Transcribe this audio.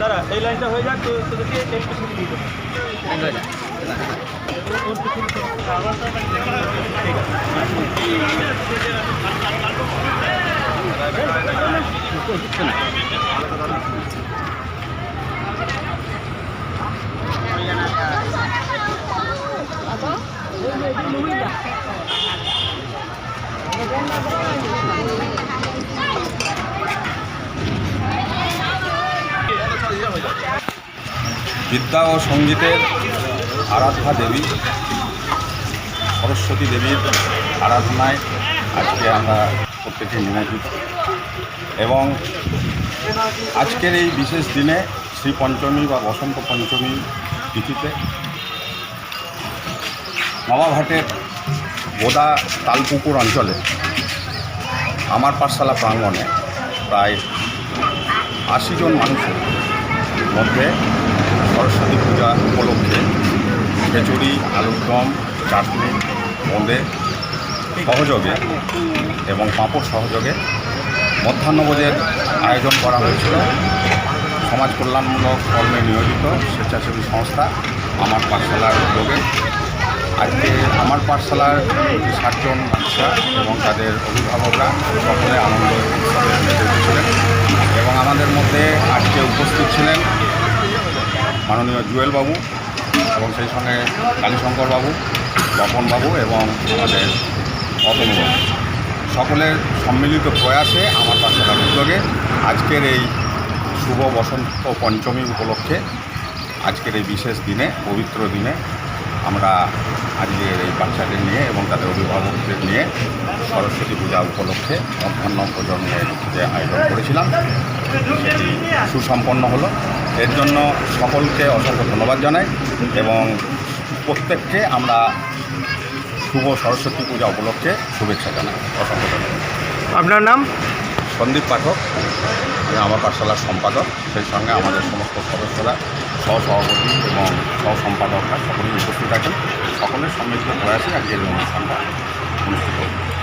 দাঁড়া এই লাইনটা হয়ে যাক তো ঠিক আছে বিদ্যা ও সঙ্গীতের আরাধ্যা দেবী, সরস্বতী দেবীর আরাধনায় আজকে আমরা প্রত্যেকে নিমন্ত্রিত এবং আজকের এই বিশেষ দিনে শ্রী পঞ্চমী বা বসন্ত পঞ্চমী তিথিতে মামাঘাটের বোদা তালপুকুর অঞ্চলে আমার পাঠশালা প্রাঙ্গণে প্রায় আশি জন মানুষের মধ্যে সরস্বতী পূজা উপলক্ষে খিচুড়ি আলুর দম চাটনি, বোঁদে সহযোগে এবং পাঁপড় সহযোগে মধ্যাহ্নভোজের আয়োজন করা হয়েছিল। সমাজ কল্যাণমূলক কর্মে নিয়োজিত স্বেচ্ছাসেবী সংস্থা আমার পাঠশালার উদ্যোগে। আজকে আমার পাঠশালার ষাটজন বাচ্চা এবং তাদের অভিভাবকরা সকলে আনন্দ মেতে এবং আমাদের মধ্যে আজকে উপস্থিত ছিলেন মাননীয় জুয়েল বাবু এবং সেই সঙ্গে কালীশঙ্কর বাবু তপন বাবু এবং আমাদের অতনুবাবু। সকলের সম্মিলিত প্রয়াসে আমার পাঠশালার উদ্যোগে আজকের এই শুভ বসন্ত পঞ্চমী উপলক্ষে আজকের এই বিশেষ দিনে, পবিত্র দিনে আমরা আজকের এই বাচ্চাদের নিয়ে এবং তাদের অভিভাবকদের নিয়ে সরস্বতী পূজা উপলক্ষে মধ্যাহ্ন প্রজন্মের যে আয়োজন করেছিলাম, সেটি সুসম্পন্ন হলো। এর জন্য সকলকে অসংখ্য ধন্যবাদ জানাই এবং প্রত্যেককে আমরা শুভ সরস্বতী পূজা উপলক্ষে শুভেচ্ছা জানাই। অসংখ্য ধন্যবাদ। আপনার নাম? সন্দীপ পাঠক আমি আমার পাঠশালার সম্পাদক সেই সঙ্গে আমাদের সমস্ত সদস্যরা, সহসভাপতি এবং সহসম্পাদকরা সকলেই উপস্থিত আছেন সকলের সম্মিলিত প্রয়াসে আজকের অনুষ্ঠানটা অনুষ্ঠিত।